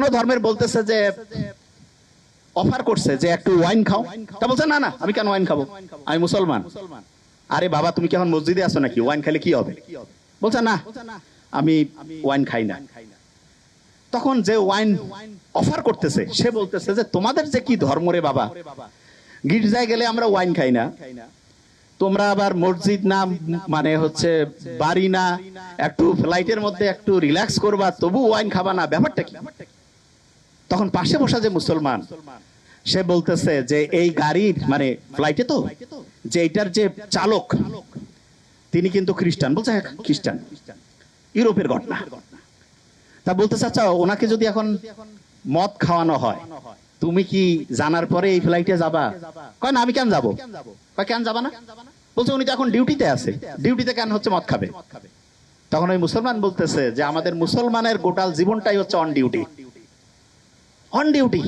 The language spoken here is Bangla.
অন্য ধর্মের বলতেছে যে অফার করছে যে একটু ওয়াইন খাও। তা বলছে, না না, আমি কেন ওয়াইন খাব? আমি মুসলমান। আরে বাবা, তুমি কি এখন মসজিদে আছো নাকি? ওয়াইন খেলে কি হবে? বলছে, না, আমি ওয়াইন খাই না। তখন যে ওয়াইন অফার করতেছে, সে বলতেছে যে, তোমাদের যে কি ধর্ম রে বাবা? গির্জায় গেলে আমরা ওয়াইন খাই না। তোমরা আবার মসজিদ না মানে হচ্ছে বাড়ি না, একটু ফ্লাইটের মধ্যে একটু রিল্যাক্স করবা তবু ওয়াইন খাবা না। ব্যাপারটা কি? তখন পাশে বসা যে মুসলমান সে বলতেছে যে এই গাড়ির মানে ফ্লাইটে তো যে এটার যে চালক তিনি কিন্তু খ্রিস্টান বলছে হ্যাঁ, খ্রিস্টান ইউরোপের ঘটনা। তা বলতেছে আচ্ছা ওনাকে যদি এখন মদ খাওয়ানো হয় তুমি কি জানার পরে এই ফ্লাইটে যাবা? কয় না আমি কেন যাব? কেন যাবা না? বলছে উনি তো এখন ডিউটিতে আছে ডিউটিতে কেন হচ্ছে মদ খাবে? তখন ওই মুসলমান বলতেছে যে আমাদের মুসলমানের গোটাল জীবনটাই হচ্ছে অন ডিউটি অন ডিউটি